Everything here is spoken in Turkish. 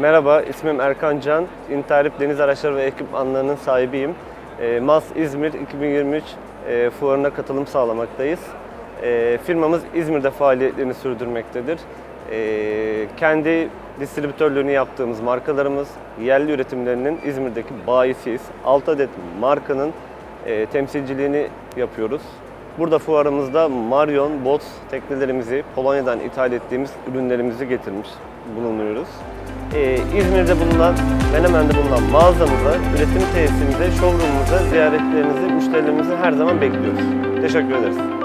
Merhaba, ismim Erkan Can. İnterip Deniz Araçları ve Ekipmanlarının sahibiyim. E, MAS İzmir 2023 e, fuarına katılım sağlamaktayız. E, firmamız İzmir'de faaliyetlerini sürdürmektedir. E, kendi distribütörlüğünü yaptığımız markalarımız, yerli üretimlerinin İzmir'deki bayisiyiz. 6 adet markanın e, temsilciliğini yapıyoruz. Burada fuarımızda Marion, Bots teknelerimizi, Polonya'dan ithal ettiğimiz ürünlerimizi getirmiş bulunuyoruz. Ee, İzmir'de bulunan, Menemen'de bulunan mağazamıza, üretim tesisimize, showroom'umuza ziyaretlerinizi, müşterilerimizi her zaman bekliyoruz. Teşekkür ederiz.